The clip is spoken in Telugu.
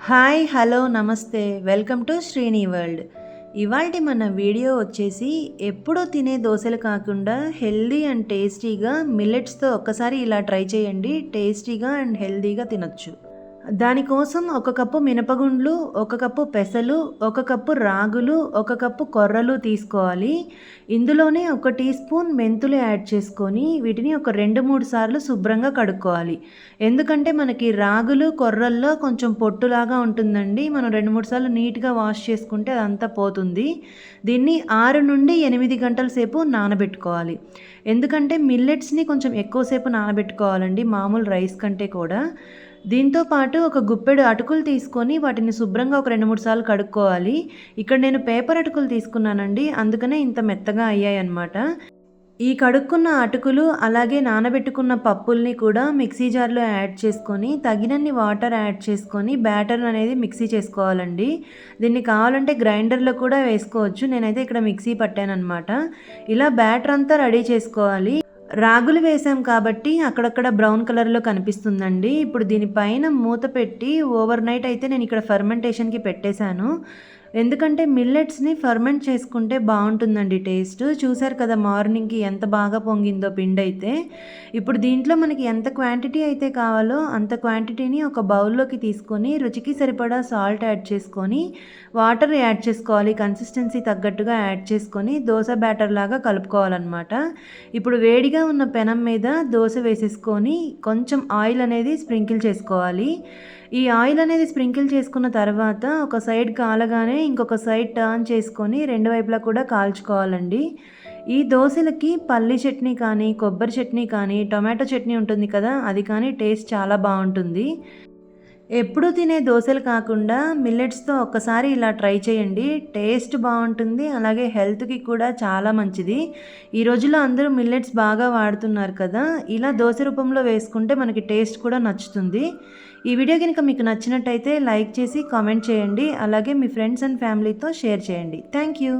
హాయ్ హలో నమస్తే. Welcome to Srini world. ఇవాళ మన వీడియో వచ్చేసి ఎప్పుడూ తినే దోశలు కాకుండా హెల్దీ అండ్ టేస్టీగా మిల్లెట్స్తో ఒక్కసారి ఇలా ట్రై చేయండి. టేస్టీగా అండ్ హెల్దీగా తినొచ్చు. దానికోసం ఒక కప్పు మినపగుండ్లు ఒక కప్పు పెసలు ఒక కప్పు రాగులు ఒక కప్పు కొర్రలు తీసుకోవాలి. ఇందులోనే ఒక టీ స్పూన్ మెంతులు యాడ్ చేసుకొని వీటిని ఒక రెండు మూడు సార్లు శుభ్రంగా కడుక్కోవాలి. ఎందుకంటే మనకి రాగులు కొర్రల్లో కొంచెం పొట్టులాగా ఉంటుందండి. మనం రెండు మూడు సార్లు నీట్గా వాష్ చేసుకుంటే అదంతా పోతుంది. దీన్ని ఆరు నుండి ఎనిమిది గంటల సేపు నానబెట్టుకోవాలి. ఎందుకంటే మిల్లెట్స్ని కొంచెం ఎక్కువసేపు నానబెట్టుకోవాలండి మామూలు రైస్ కంటే కూడా. దీంతో పాటు ఒక గుప్పెడు అటుకులు తీసుకొని వాటిని శుభ్రంగా ఒక రెండు మూడు సార్లు కడుక్కోవాలి. ఇక్కడ నేను పేపర్ అటుకులు తీసుకున్నానండి. అందుకనే ఇంత మెత్తగా అయ్యాయి అన్నమాట ఈ కడుక్కున్న అటుకులు అలాగే నానబెట్టుకున్న పప్పుల్ని కూడా మిక్సీ జార్లో యాడ్ చేసుకొని తగినన్ని వాటర్ యాడ్ చేసుకొని బ్యాటర్ అనేది మిక్సీ చేసుకోవాలండి. దీన్ని కావాలంటే గ్రైండర్లో కూడా వేసుకోవచ్చు. నేనైతే ఇక్కడ మిక్సీ పట్టాను అనమాట ఇలా బ్యాటర్ అంతా రెడీ చేసుకోవాలి. రాగులు వేసాం కాబట్టి అక్కడక్కడ బ్రౌన్ కలర్లో కనిపిస్తుందండి. ఇప్పుడు దీనిపైన మూత పెట్టి ఓవర్ నైట్ అయితే నేను ఇక్కడ ఫర్మెంటేషన్కి పెట్టేశాను. ఎందుకంటే మిల్లెట్స్ని ఫర్మెంట్ చేసుకుంటే బాగుంటుందండి టేస్ట్. చూసారు కదా మార్నింగ్కి ఎంత బాగా పొంగిందో పిండి అయితే ఇప్పుడు దీంట్లో మనకి ఎంత క్వాంటిటీ అయితే కావాలో అంత క్వాంటిటీని ఒక బౌల్లోకి తీసుకొని రుచికి సరిపడా సాల్ట్ యాడ్ చేసుకొని వాటర్ యాడ్ చేసుకోవాలి కన్సిస్టెన్సీ తగ్గట్టుగా యాడ్ చేసుకొని దోశ బ్యాటర్ లాగా కలుపుకోవాలన్నమాట. ఇప్పుడు వేడిగా ఉన్న పెనం మీద దోశ వేసేసుకొని కొంచెం ఆయిల్ అనేది స్ప్రింకిల్ చేసుకోవాలి. ఈ ఆయిల్ అనేది స్ప్రింకిల్ చేసుకున్న తర్వాత ఒక సైడ్ కాలగానే ఇంకొక సైడ్ టర్న్ చేసుకొని రెండు వైపులా కూడా కాల్చుకోవాలండి. ఈ దోశలకి పల్లి చట్నీ కానీ కొబ్బరి చట్నీ కానీ టొమాటో చట్నీ ఉంటుంది కదా అది కానీ టేస్ట్ చాలా బాగుంటుంది. ఎప్పుడు తినే దోశలు కాకుండా మిల్లెట్స్తో ఒక్కసారి ఇలా ట్రై చేయండి. టేస్ట్ బాగుంటుంది. అలాగే హెల్త్కి కూడా చాలా మంచిది. ఈ రోజుల్లో అందరూ మిల్లెట్స్ బాగా వాడుతున్నారు కదా. ఇలా దోశ రూపంలో వేసుకుంటే మనకి టేస్ట్ కూడా నచ్చుతుంది. ఈ వీడియో కనుక మీకు నచ్చినట్టయితే లైక్ చేసి కామెంట్ చేయండి. అలాగే మీ ఫ్రెండ్స్ అండ్ ఫ్యామిలీతో షేర్ చేయండి. Thank you.